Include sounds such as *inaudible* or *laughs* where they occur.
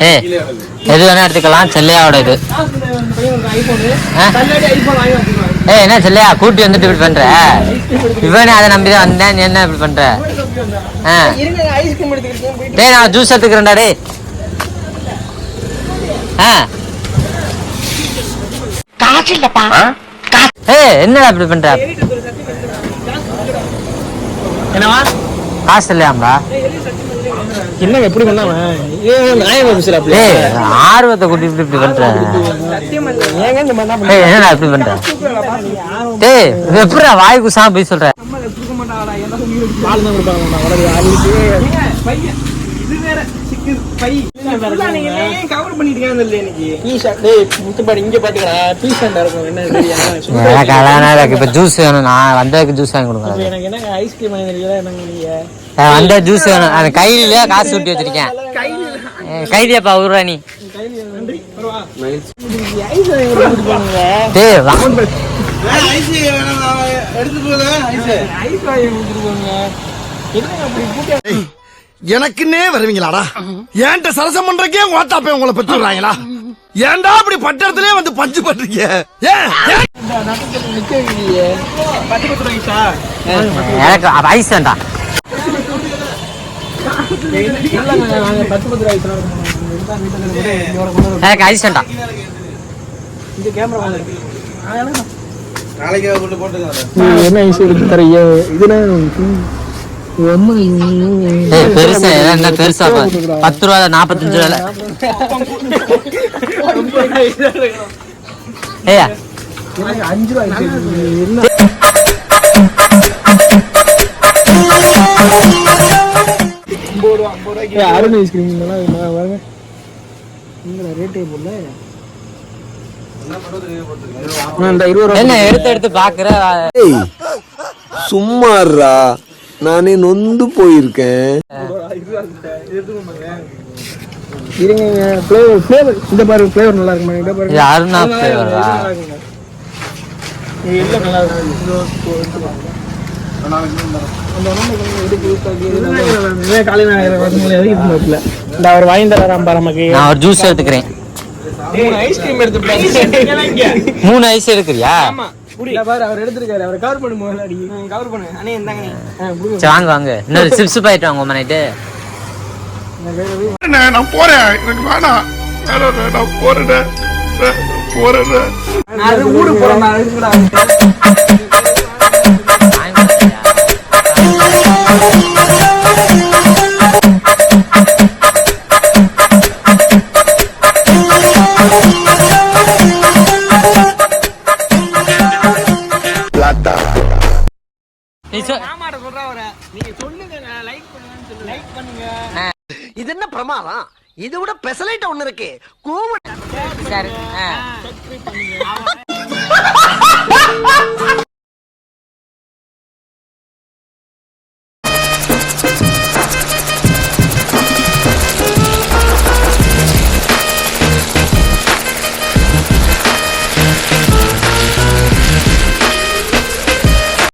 டேய் எது வேணா எடுத்துக்கலாம். செல்லையாவோட இது? ஏய் என்ன செல்லையா? கூட்டி வந்துட்டு இப்படி பண்ற? இவனே அதை நம்பி தான் வந்தேன். நீ என்ன இப்படி பண்ற? ஆ. டேய் நான் ஜூஸ் எடுத்துக்கிறேன்டா டேய். ஆ? ஏய் என்னடா இப்படி பண்ற? என்னவா? காசு இல்லையாம்டா? என்ன எப்படி பண்ணாம ஆர்வத்தை கூட்டி இப்படி இப்படி பண்ற? ஏங்க இந்த மாதிரி என்ன ஏய் என்னடா இப்படி டேய் இது எப்படிடா வாய் குசாம போய் சொல்ற? எனக்கு ஜூஸ் வேணும். நான் வந்ததுக்கு ஜூஸ் வாங்கி கொடுங்க எனக்கு என்ன ஐஸ்கிரீம் வாங்கி வந்த ஜூஸ் வேணும். அந்த கையில காசு ஊட்டி வச்சிருக்கேன். கைதியாப்பா நீ. கூட்டி எனக்குன்னே வருவீங்களாடா? ஏன்ட்ட சரசம் பண்றக்கே ஆத்தாப்பே உங்களை பெற்று விடுறாங்களா? ஏன்டா அப்படி பட்டத்திலே வந்து பஞ்சு பண்றீங்க? பத்து பத்து எனக்கு ஐஸ் வேண்டாம் இல்லங்க நாங்க பத்து பத்து ரூபாய்க்கு தான் இருக்கோம். எனக்கு இந்த கேமரா வாங்க என்ன இதுனா ஏய் பெருசா என்ன பெருசா பத்து ரூபா நாற்பத்தஞ்சு ரூபா ஏய் அஞ்சு ரூபாய் அருண் ஐஸ்கிரீம் வாங்க ரேட்டே போடல. இருபது ரூபா ஏய் சும்மாறா நானே நொந்து போயிருக்கேன். இருங்க ஃப்ளேவர் ஃப்ளேவர் இந்த பாருங்க ஃப்ளேவர் நல்லா பாருங்க ஆ? நல்லா எல்லாம் இருக்கும் அவர் வாங்கி நமக்கு நான் ஒரு ஜூஸ் எடுத்துக்கிறேன். மூணு ஐஸ்கிரீம் எடுத்து மூணு ஐஸ் எடுக்கிறியா? வாங்க வாங்க. இன்னொரு *laughs* சிப்ஸ் பாயிட்டு வாங்க அண்ணே, நான் போறேன். எனக்கு வேணாம். நான் போறேன். போறேன். அது ஊருக்கு போறேன் மாமாட்ட சொல்றா அவரை. நீங்க சொல்லுங்க லைக் பண்ணுங்கன்னு சொல்லு லைக் பண்ணுங்க. இது என்ன பிரமாதம்? இதை விட பெசலைட் ஒண்ணு இருக்கு. கூவு சரி, ஆ. சப்ஸ்கிரைப் பண்ணுங்க. *laughs*